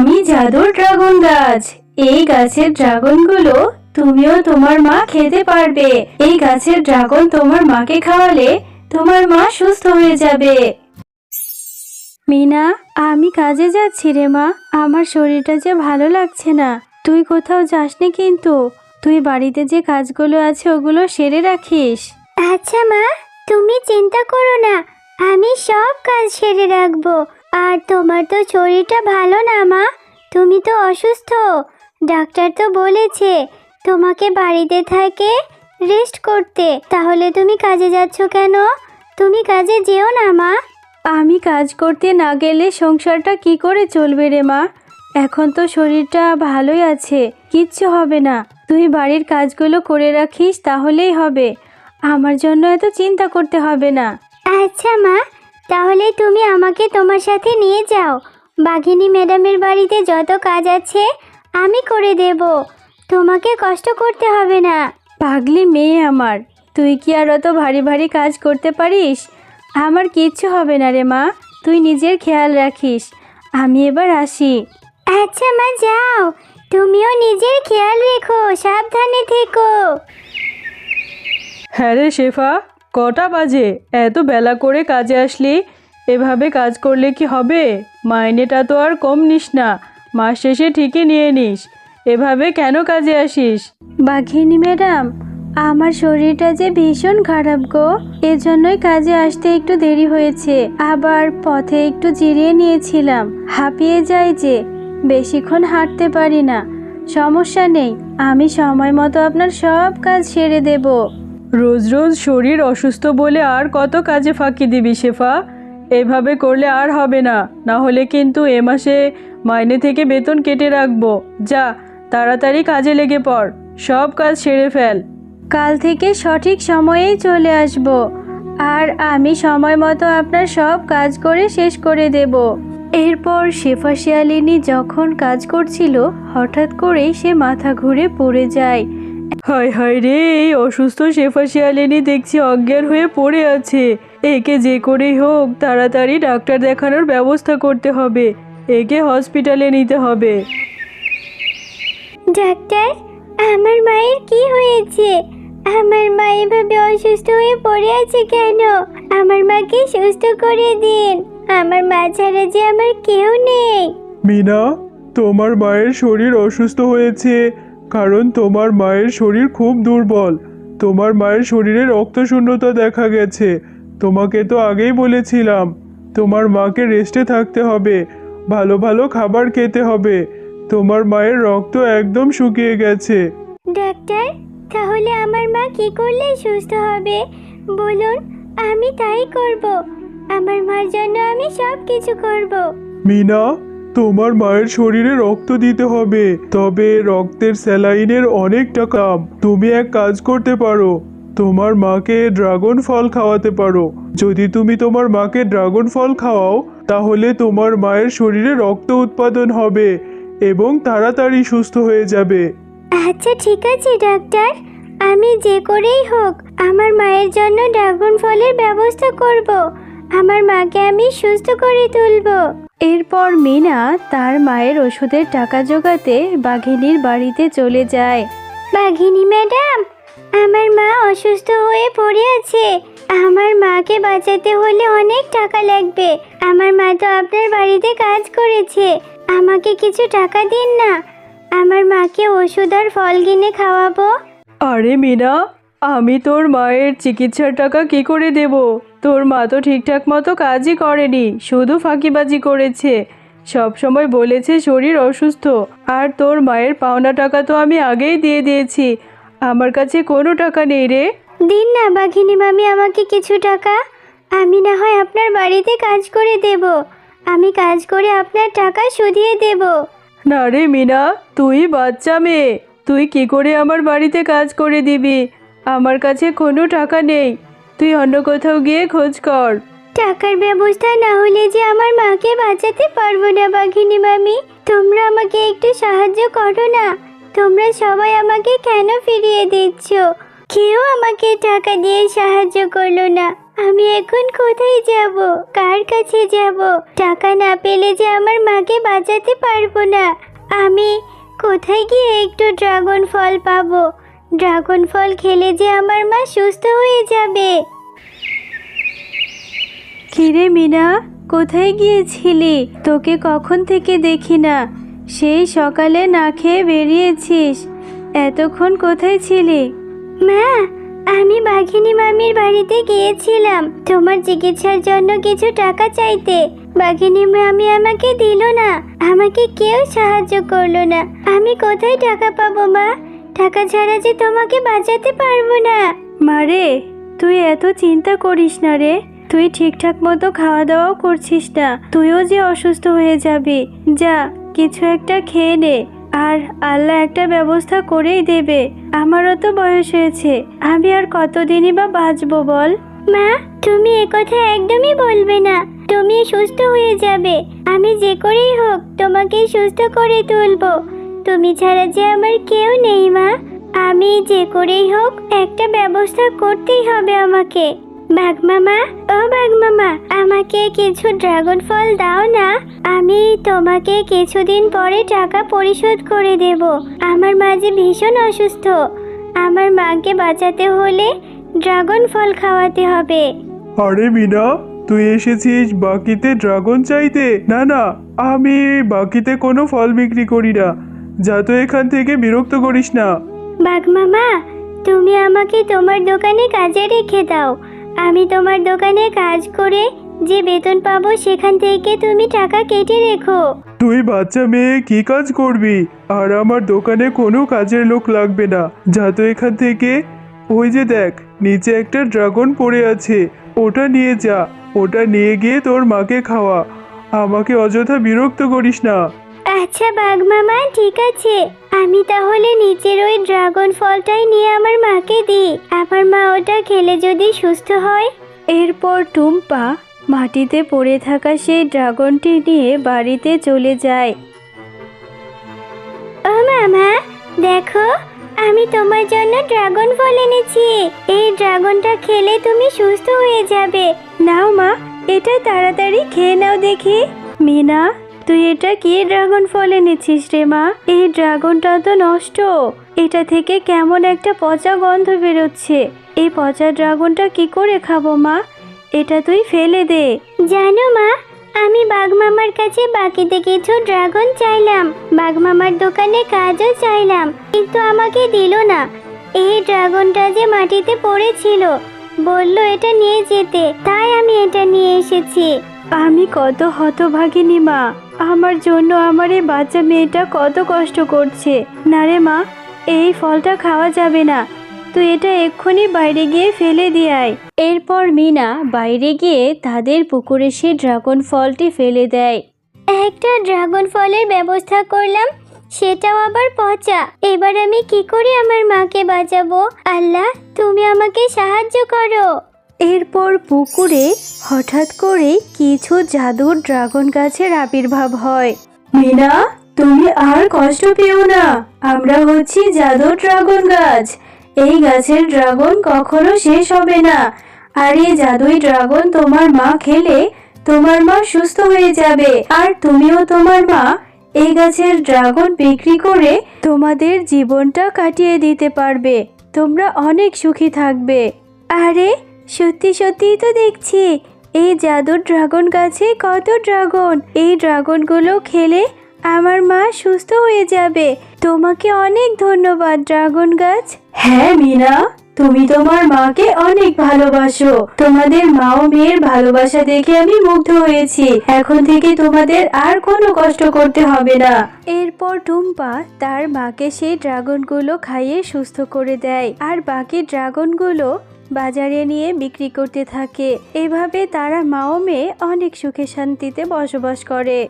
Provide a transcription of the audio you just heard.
আমি জাদুর ড্রাগন গাছ। এই গাছের ড্রাগনগুলো তুমিও তোমার মা খেতে পারবে। এই গাছের ড্রাগন তোমার মাকে খাওয়ালে তোমার মা সুস্থ হয়ে যাবে। মিনা, আমি কাজে যাচ্ছি রে মা। আমার শরীরটা যে ভালো লাগছে না। তুই কোথাও যাসনি কিন্তু। তুই বাড়িতে যে কাজগুলো আছে ওগুলো সেরে রাখিস। আচ্ছা মা, তুমি চিন্তা করো না। আমি সব কাজ সেরে রাখব। আর তোমার তো শরীরটা ভালো না মা। তুমি তো অসুস্থ। ডাক্তার তো বলেছে তোমাকে বাড়িতে থাকে রেস্ট করতে। তাহলে তুমি কাজে যাচ্ছ কেন? তুমি কাজে যেও না মা। আমি কাজ করতে না গেলে সংসারটা কি করে চলবে রে মা? এখন তো শরীরটা ভালোই আছে কিচ্ছু হবে না। তুই বাড়ির কাজগুলো করে রাখিস তাহলেই হবে। আমার জন্য এত চিন্তা করতে হবে না। আচ্ছা মা। তাহলে তুমি আমাকে তোমার সাথে নিয়ে যাও। বাঘিনী ম্যাডামের বাড়িতে যত কাজ আছে আমি করে দেব। তোমাকে কষ্ট করতে হবে না। পাগলি মেয়ে আমার তুই কি আর অত ভারী ভারী কাজ করতে পারিস? আমার কিচ্ছু হবে না রে মা তুই নিজের খেয়াল রাখিস। আমি এবার আসি। আচ্ছা মা যাও। তুমিও নিজের খেয়াল রেখো সাবধানে থেকো। হ্যাঁ রে শেফা কটা বাজে? এত বেলা করে কাজে আসলি? এভাবে কাজ করলে কি হবে? মাইনেটা তো আর কম নিস না। মাস শেষে ঠিকই নিয়ে নিস। এভাবে কেন কাজে আসিস? বাঘিনী ম্যাডাম, আমার শরীরটা যে ভীষণ খারাপ গো। এজন্যই কাজে আসতে একটু দেরি হয়েছে। আবার পথে একটু জিরিয়ে নিয়েছিলাম। হাঁপিয়ে যাই যে, বেশিক্ষণ হাঁটতে পারি না। সমস্যা নেই, আমি সময় মতো আপনার সব কাজ সেরে দেব। রোজ রোজ শরীর অসুস্থ বলে আর কত কাজে ফাঁকি দিবি শেফা? এভাবে করলে আর হবে না। না হলে কিন্তু এ মাসে মাইনে থেকে বেতন কেটে রাখব। যা, তাড়াতাড়ি কাজে লেগে পড়। সব কাজ সেরে ফেল। কাল থেকে সঠিক সময়েই চলে আসব। আর আমি সময় মতো আপনার সব কাজ করে শেষ করে দেব। এরপর শেফা শিয়ালিনী যখন কাজ করছিল, হঠাৎ করেই সে মাথা ঘুরে পড়ে যায়। হায় হায় রে এই অসুস্থ শেফা শিয়ালিনী দেখছি অজ্ঞান হয়ে পড়ে আছে। একে যে করেই হোক তাড়াতাড়ি ডাক্তার দেখানোর ব্যবস্থা করতে হবে। একে হসপিটালে নিতে হবে। ডাক্তার আমার মায়ের কি হয়েছে? আমার মা এভাবে অসুস্থ হয়ে পড়ে আছে কেন? আমার মাকে সুস্থ করে দিন। আমার মা ছাড়া যে আমার কেউ নেই। মিনা তোমার মায়ের শরীর অসুস্থ হয়েছে। কারণ তোমার মায়ের শরীর খুব দুর্বল। তোমার মায়ের শরীরে রক্তশূন্যতা দেখা গেছে। তোমাকে তো আগেই বলেছিলাম তোমার মাকে রেস্টে থাকতে হবে ভালো ভালো খাবার খেতে হবে। তোমার মায়ের রক্ত একদম শুকিয়ে গেছে। ডাক্তার তাহলে আমার মা কি করলে সুস্থ হবে? বলুন আমি তাই করব। আমার মার জন্য আমি সব কিছু করব। মিনা তোমার মায়ের শরীরে রক্ত দিতে হবে, তবে রক্তের স্যালাইনের অনেক টাকা তুমি এক কাজ করতে পারো, তোমার মাকে ড্রাগন ফল খাওয়াতে পারো। যদি তুমি তোমার মাকে ড্রাগন ফল খাওয়াও, তাহলে তোমার মায়ের শরীরে রক্ত উৎপাদন হবে এবং তাড়াতাড়ি সুস্থ হয়ে যাবে। আচ্ছা ঠিক আছে, ডাক্তার। আমি যে করেই হোক, আমার মায়ের জন্য ড্রাগন ফলের ব্যবস্থা করব। আমার মাকে আমি সুস্থ করে তুলবো। এরপর মিনা তার মায়ের ওষুধের টাকা জোগাতে বাঘিনীর বাড়িতে চলে যায়। বাঘিনী ম্যাডাম আমার মা অসুস্থ হয়ে পড়ে আছে আমার মাকে বাঁচাতে হলে অনেক টাকা লাগবে। আমার মা তো আপনার বাড়িতে কাজ করেছে। আমাকে কিছু টাকা দিন না। আমার মাকে ওষুধ আর ফল কিনে খাওয়াবো। আরে মিনা আমি তোর মায়ের চিকিৎসার টাকা কি করে দেব? তোর মা তো ঠিকঠাক মতো কাজই করেনি শুধু ফাঁকিবাজি করেছে। সব সময় বলেছে শরীর অসুস্থ আর তোর মায়ের পাওনা টাকা তো আমি আগেই দিয়ে দিয়েছি। আমার কাছে কোনো টাকা নেই রে। দিন না বাঘিনী মামি আমাকে কিছু টাকা? আমি না হয় আপনার বাড়িতে কাজ করে দেব। আমি কাজ করে আপনার টাকা শুধিয়ে দেব। না রে মিনা তুই বাচ্চা মেয়ে। তুই কি করে আমার বাড়িতে কাজ করে দিবি? আমার কাছে কোনো টাকা নেই। তুই অন্য কোথাও গিয়ে খোঁজ কর। টাকার ব্যবস্থা না হলে যে আমার মাকে বাঁচাতে পারব না, বাঘিনী মামি। তোমরা আমাকে একটু সাহায্য করো না। তোমরা সবাই আমাকে কেন ফিরিয়ে দিচ্ছ? কেউ আমাকে টাকা দিয়ে সাহায্য করল না। আমি এখন কোথায় যাব? কার কাছে যাব? টাকা না পেলে যে আমার মাকে বাঁচাতে পারব না। আমি কোথায় গিয়ে একটু ড্রাগন ফল পাবো? ড্রাগন ফল খেলে যে আমার মা সুস্থ হয়ে যাবে। কিরে মিনা কোথায় গিয়েছিলি? তোকে কখন থেকে দেখি না। সেই সকালে না খেয়ে বেরিয়েছিস। এতক্ষণ কোথায় ছিলি? মা আমি বাঘিনী মামির বাড়িতে গিয়েছিলাম। তোমার চিকিৎসার জন্য কিছু টাকা চাইতে। বাঘিনী মামি আমাকে দিল না। আমাকে কেউ সাহায্য করল না। আমি কোথায় টাকা পাবো মা? টাকা ছাড়া যে তোমাকে বাঁচাতে পারব না। মারে তুই এত চিন্তা করিস না রে। তুই ঠিকঠাক মতো খাওয়া দাওয়াও করছিস না। তুইও যে অসুস্থ হয়ে যাবি। যা কিছু একটা খেয়ে নে। আর আল্লাহ একটা ব্যবস্থা করেই দেবে। আমারও তো বয়স হয়েছে। আমি আর কতদিনই বা বাঁচবো বল? মা তুমি কথা একদমই বলবে না। তুমি সুস্থ হয়ে যাবে। আমি যে করেই হোক তোমাকে সুস্থ করে তুলবো। তুমি ছাড়া যে আমার কেউ নেই, মা। আমি যে করেই হোক, একটা ব্যবস্থা করতেই হবে আমাকে। বাঘ মামা ও বাঘ মামা আমাকে কিছু ড্রাগন ফল দাও না। আমি তোমাকে কিছুদিন পরে টাকা পরিশোধ করে দেব। আমার মা যে ভীষণ অসুস্থ। আমার মাকে বাঁচাতে হলে ড্রাগন ফল খাওয়াতে হবে। আরে মিনা, তুই এসেছিস বাকিতে ড্রাগন চাইতে? না না, আমি বাকিতে কোনো ফল বিক্রি করি না। যা তো এখান থেকে বিরক্ত করিস না। বাঘ মামা তুমি আমাকে তোমার দোকানে কাজে রেখে দাও। আমি তোমার দোকানে কাজ করে যে বেতন পাবো সেখান থেকে তুমি টাকা কেটে রেখো। তুই বাচ্চা মেয়ে কি কাজ করবি? আর আমার দোকানে কোনো কাজের লোক লাগবে না। যা তো এখান থেকে। ওই যে দেখ নিচে একটা ড্রাগন পড়ে আছে। ওটা নিয়ে যা। ওটা নিয়ে গিয়ে তোর মাকে খাওয়া। আমাকে অযথা বিরক্ত করিস না। আচ্ছা বাঘ মামা ঠিক আছে। আমি তাহলে নিচের ওই ড্রাগন ফলটাই নিয়ে আমার মাকে দিই। আমার মা ওটা খেলে যদি সুস্থ হয়। এরপর টুম্পা মাটিতে পড়ে থাকা সেই ড্রাগনটি নিয়ে বাড়িতে চলে যায়। ও মামা দেখো আমি তোমার জন্য ড্রাগন ফল এনেছি। এই ড্রাগনটা খেলে তুমি সুস্থ হয়ে যাবে। নাও মা এটা তাড়াতাড়ি খেয়ে নাও দেখি। মিনা তুই এটা কি ড্রাগন ফল এনেছিস রে মা? এই ড্রাগনটা তো নষ্ট। এটা থেকে কেমন একটা পচা গন্ধ বেরোচ্ছে। এই পচা ড্রাগনটা কি করে খাব মা? এটা তুই ফেলে দে। জানো মা আমি বাঘ মামার কাছে বাকিতে কিছু ড্রাগন চাইলাম। বাঘ মামার দোকানে কাজও চাইলাম কিন্তু আমাকে দিল না। এই ড্রাগনটা যে মাটিতে পড়েছিল বলল এটা নিয়ে যেতে। তাই আমি এটা নিয়ে এসেছি। আমি কত হতভাগিনী মা। আমার জন্য আমার এই বাচ্চা মেয়েটা কত কষ্ট করছে। না রে মা, এই ফলটা খাওয়া যাবে না। তুই এটা এক্ষুনি বাইরে গিয়ে ফেলে দিয়ে আয়। এরপর মিনা বাইরে গিয়ে তাদের পুকুরে সে ড্রাগন ফলটি ফেলে দেয়। একটা ড্রাগন ফলের ব্যবস্থা করলাম, সেটাও আবার পচা। এবার আমি কি করে আমার মাকে বাঁচাবো? আল্লাহ, তুমি আমাকে সাহায্য করো। এরপর পুকুরে হঠাৎ করে কিছু জাদুর ড্রাগন গাছের আবির্ভাব হয়। মিনা তুমি আর কষ্ট পেও না। আমরা হচ্ছি জাদুর ড্রাগন গাছ। এই গাছের ড্রাগন কখনো শেষ হবে না। আর এই জাদুই ড্রাগন তোমার মা খেলে তোমার মা সুস্থ হয়ে যাবে। আর তুমিও তোমার মা এই গাছের ড্রাগন বিক্রি করে তোমাদের জীবনটা কাটিয়ে দিতে পারবে। তোমরা অনেক সুখী থাকবে। আরে সত্যি সত্যিই তো দেখছি এই জাদুর ড্রাগন গাছে কত ড্রাগন। এই ড্রাগনগুলো খেলে আমার মা সুস্থ হয়ে যাবে। তোমাকে অনেক ধন্যবাদ ড্রাগন গাছ। হ্যাঁ মিনা তুমি তোমার মাকে অনেক ভালোবাসো। তোমাদের মা ও মেয়ের ভালোবাসা দেখে আমি মুগ্ধ হয়েছি। এখন থেকে তোমাদের আর কোনো কষ্ট করতে হবে না। এরপর টুম্পা তার মাকে সেই ড্রাগনগুলো খাইয়ে সুস্থ করে দেয়। আর বাকি ড্রাগনগুলো বাজারে নিয়ে বিক্রি করতে থাকে। এভাবে তারা মা ও মেয়ে অনেক সুখে শান্তিতে বসবাস করে।